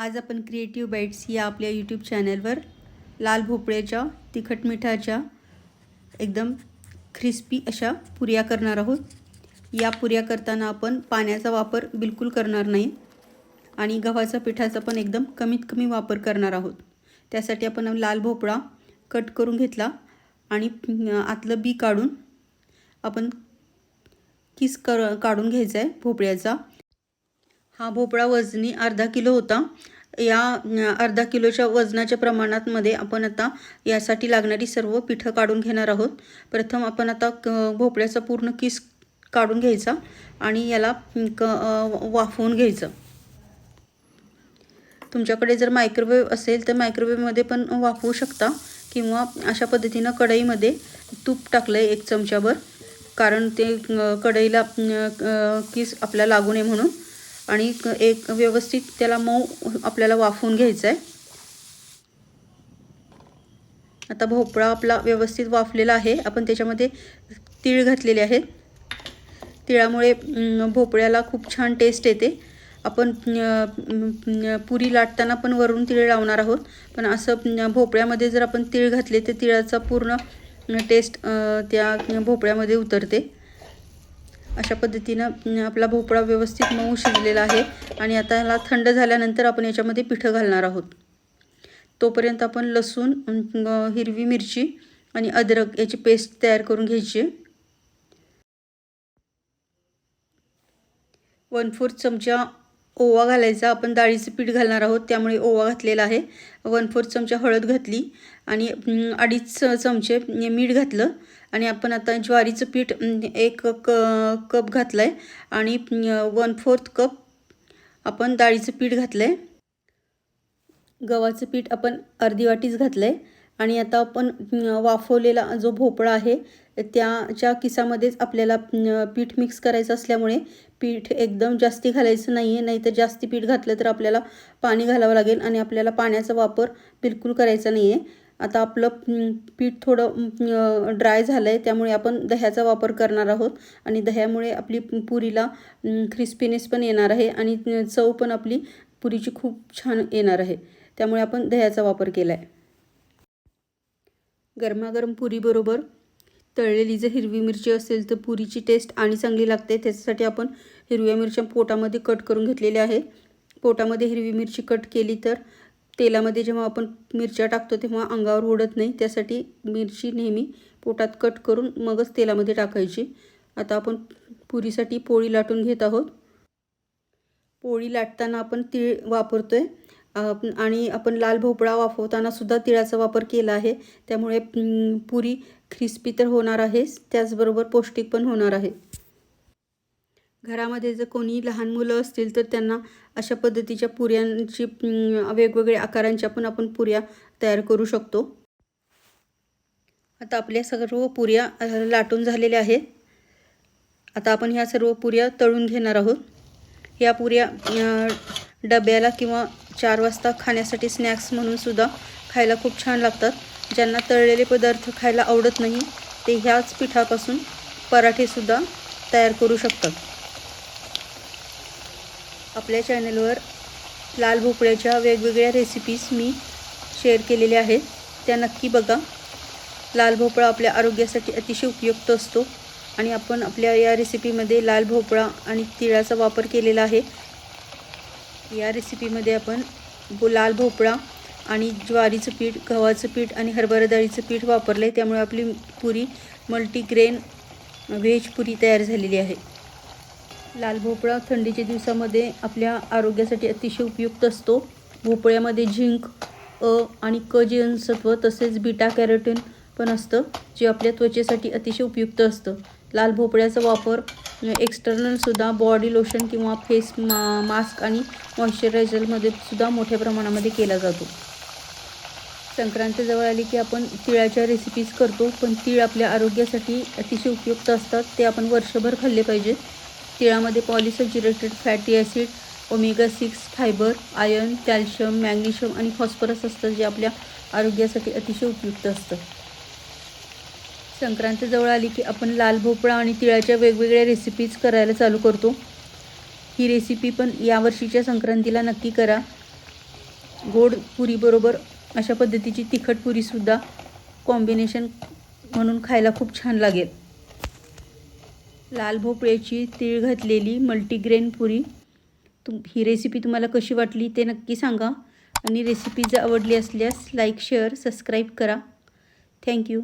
आज आपण creative bites या आपल्या यूट्यूब चॅनलवर लाल भोपळ्याच्या तिखट मिठाच्या एकदम क्रिस्पी अशा पुऱ्या करणार आहोत. या पुऱ्या करताना आपण पाण्याचा वापर बिलकुल करणार नाही आणि गव्हाचा पिठाचा पण एकदम कमीत कमी वापर करणार आहोत. त्यासाठी आपण लाल भोपळा कट करून घेतला आणि आतलं बी काढून आपण किस कर काढून घ्यायचा आहे भोपळ्याचा. हा भोपळा वजनी अर्धा किलो होता. या अर्धा किलोच्या वजनाच्या प्रमाणातमध्ये आपण आता यासाठी लागणारी सर्व पिठं काढून घेणार आहोत. प्रथम आपण आता क भोपळ्याचा पूर्ण किस काढून घ्यायचा आणि याला क वाफवून घ्यायचं. तुमच्याकडे जर मायक्रोवेव्ह असेल तर मायक्रोवेव्हमध्ये पण वाफवू शकता किंवा अशा पद्धतीनं कढईमध्ये तूप टाकलं आहे एक चमच्याभर कारण ते कढईला किस आपल्याला लागू नये म्हणून. आणि एक व्यवस्थित त्याला मऊ आपल्याला वाफवून घ्यायचं आहे आता भोपळा आपला व्यवस्थित वाफलेला आहे. आपण त्याच्यामध्ये तीळ घातलेले आहेत. तिळामुळे भोपळ्याला खूप छान टेस्ट येते. आपण पुरी लाटताना पण वरून तीळ लावणार आहोत. पण असं भोपळ्यामध्ये जर आपण तीळ घातले तर तिळाचा पूर्ण टेस्ट त्या भोपळ्यामध्ये उतरते. अशा पद्धतीनं आपला भोपळा व्यवस्थित मऊ शिजलेला आहे आणि आता ह्याला थंड झाल्यानंतर आपण याच्यामध्ये पिठं घालणार आहोत. तोपर्यंत आपण लसूण हिरवी मिरची आणि अद्रक याची पेस्ट तयार करून घ्यायची. वन फोर्थ चमचा ओवा घालायचा. आपण डाळीचं पीठ घालणार आहोत. त्यामुळे ओवा घातलेला आहे. वन फोर्थ चमचा हळद घातली. आणि अडीच चमचे मीठ घातलं. आणि आपण आता ज्वारीचं पीठ एक क कप घातलं आहे आणि वन फोर्थ कप आपण डाळीचं पीठ घातलं आहे गव्हाचं पीठ आपण अर्धी वाटीच घातलं आहे आणि आता आपण वाफवलेला जो भोपळा आहे त्याच्या किसामध्येच आपल्याला पीठ मिक्स करायचं असल्यामुळे पीठ एकदम जास्ती घालायचं नाही आहे नाहीतर जास्ती पीठ घातलं तर आपल्याला पाणी घालावं लागेल आणि आपल्याला पाण्याचा वापर बिलकुल करायचा नाही आहे आता आपलं पीठ थोडं ड्राय झालं आहे त्यामुळे आपण दह्याचा वापर करणार आहोत. आणि दह्यामुळे आपली पुरीला क्रिस्पीनेस पण येणार आहे आणि चव पण आपली पुरीची खूप छान येणार आहे. त्यामुळे आपण दह्याचा वापर केला आहे गरमागरम पुरीबरोबर तळलेली जर हिरवी मिरची असेल तर पुरीची टेस्ट आणि चांगली लागते. त्याच्यासाठी आपण हिरव्या मिरच्या पोटामध्ये कट करून घेतलेल्या आहे. पोटामध्ये हिरवी मिरची कट केली तर तेलामध्ये जेव्हा आपण मिरच्या टाकतो तेव्हा अंगावर उडत नाही. त्यासाठी मिरची नेहमी पोटात कट करून मगच तेलामध्ये टाकायची. आता आपण पुरीसाठी पोळी लाटून घेत आहोत. पोळी लाटताना आपण तीळ वापरतो आहे आणि आपण लाल भोपळा वाफवताना सुद्धा तिळाचा वापर केला आहे. त्यामुळे पुरी क्रिस्पी तर होणार आहेच. त्याचबरोबर पौष्टिक पण होणार आहे. घरामध्ये जर कोणी लहान मुलं असतील तर त्यांना अशा पद्धतीच्या पुऱ्यांची वेगवेगळ्या आकारांच्या पण आपण पुऱ्या तयार करू शकतो. आता आपल्या सर्व पुऱ्या लाटून झालेल्या आहेत. आता आपण ह्या सर्व पुऱ्या तळून घेणार आहोत. या पुऱ्या डब्याला किंवा चार वाजता खाण्यासाठी स्नॅक्स म्हणून सुद्धा खायला खूप छान लागतात. ज्यांना तळलेले पदार्थ खायला आवडत नाही ते ह्याच पिठापासून पराठेसुद्धा तयार करू शकतात. आपल्या चॅनलवर लाल भोपळ्याच्या वेगवेगळ्या रेसिपीज मी शेअर केलेल्या आहेत. त्या नक्की बघा. लाल भोपळा आपल्या आरोग्यासाठी अतिशय उपयुक्त असतो आणि आपण आपल्या या रेसिपीमध्ये लाल भोपळा आणि तिळाचा वापर केलेला आहे. या रेसिपीमध्ये आपण बो लाल भोपळा आणि ज्वारीचं पीठ गव्हाचं पीठ आणि हरभरा डाळीचं पीठ वापरलं आहे त्यामुळे आपली पुरी मल्टीग्रेन व्हेज पुरी तयार झालेली आहे. लाल भोपळा थंडीच्या दिवसामध्ये आपल्या आरोग्यासाठी अतिशय उपयुक्त असतो. भोपळ्यामध्ये झिंक अ आणि क जीवनसत्व तसेच बीटा कॅरोटीन पण असतं जे आपल्या त्वचेसाठी अतिशय उपयुक्त असतं. लाल भोपळ्याचा वापर एक्सटर्नलसुद्धा बॉडी लोशन किंवा फेस मा मास्क आणि मॉइश्चरायझरमध्ये सुद्धा मोठ्या प्रमाणामध्ये केला जातो. संक्रांतीजवळ आली की आपण तिळाच्या रेसिपीज करतो पण तीळ आपल्या आरोग्यासाठी अतिशय उपयुक्त असतात. ते आपण वर्षभर खाल्ले पाहिजेत. तिळामध्ये polyunsaturated fatty acid omega six fibre iron calcium magnesium आणि फॉस्फरस असतं जे आपल्या आरोग्यासाठी अतिशय उपयुक्त असतं. संक्रांत जवळ आली की आपण लाल भोपळा आणि तिळाच्या वेगवेगळ्या रेसिपीज करायला चालू करतो. ही रेसिपी पण यावर्षीच्या संक्रांतीला नक्की करा. गोड पुरीबरोबर अशा पद्धतीची तिखट पुरीसुद्धा कॉम्बिनेशन म्हणून खायला खूप छान लागेल. लाल भोपळ्याची तीळ घातलेली मल्टीग्रेन पुरी. तुम ही रेसिपी तुम्हाला कशी वाटली ते नक्की सांगा. आणि रेसिपी जर आवडली असल्यास लाईक शेअर सबस्क्राईब करा. Thank you